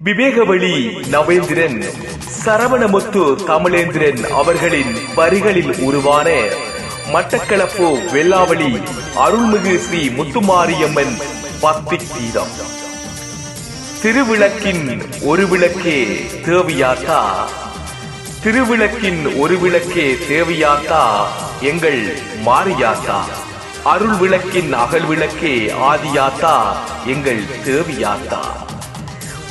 விவேகவழி நவேந்திரன் சரவணமுத்து தமிழேந்திரன் அவர்களின் வரிகளில் உருவான மட்டக்களப்பு வெள்ளாவளி அருள்மிகு ஸ்ரீ முத்துமாரியம்மன் பக்தி கீதம் திருவிளக்கின் ஒரு விளக்கே தேவியாத்தா? திருவிளக்கின் ஒரு விளக்கே தேவியாத்தா? எங்கள் மாரியாத்தா? அருள் விளக்கின் அகல் விளக்கே ஆதியாத்தா? எங்கள் தேவியாத்தா?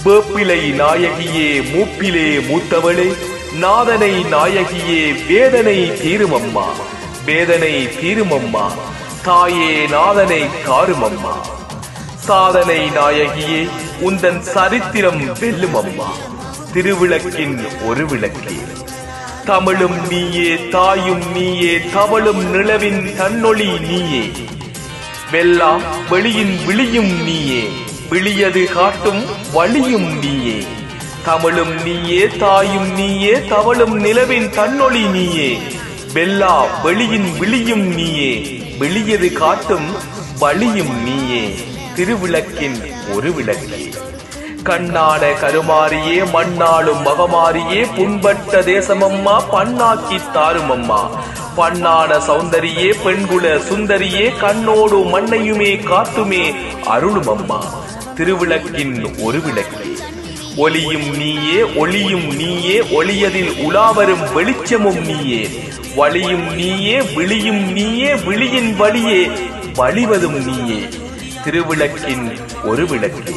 வேப்பிலை நாயகியே மூப்பிலே மூத்தவளே. நாதனை நாயகியே வேதனை தீருமம்மா. வேதனை தீருமம்மா. தாயே நாதனை காருமம்மா. சாதனை நாயகியே உந்தன் சரித்திரம் வெல்லுமம்மா. திருவிளக்கின் ஒரு விளக்கே. தமிழும் நீயே தாயும் நீயே தவளும் நிலவின் தன்னொளி நீயே. வெல்லாம் வெளியின் விழியும் நீயே. விழியது காட்டும் வழியும் நீயே. தமிழும் நீயே தாயும் நீயே தவளும் நிலவின் தன்னொளி நீயே. வெல்லா வெளியின் விழியும் நீயே. விழியது காட்டும் வழியும் நீயே. திருவிளக்கின் ஒரு விளக்கே. கண்ணாட கருமாரியே மண்ணாளும் மகமாரியே புண்பட்ட தேசமம்மா பண்ணாக்கி தாருமம்மா. பண்ணான சௌந்தரியே பெண்குல சுந்தரியே கண்ணோடு மண்ணையுமே காத்துமே அருளுமம்மா. திருவிளக்கின் ஒரு விளக்கே. ஒளியும் நீயே ஒளியும் நீயே ஒளியதில் உலாவரும் வெளிச்சமும் நீயே. வழியும் நீயே விழியும் நீயே விழியின் வழியே வழிவதும் நீயே. திருவிளக்கின் ஒரு விளக்கே.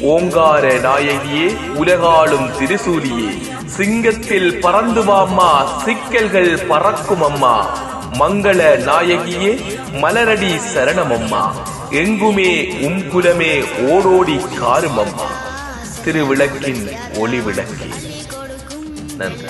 ஓங்கார நாயகியே உலகாளும் திருசூலியே. சிங்கத்தில் பறந்து வாம்மா சிக்கல்கள் பறக்கும் அம்மா மங்கள நாயகியே மலரடி சரணமம்மா. எங்குமே உம் குலமே ஓடோடி காரும் அம்மா திருவிளக்கின் ஒளி விளக்கே நன்றி.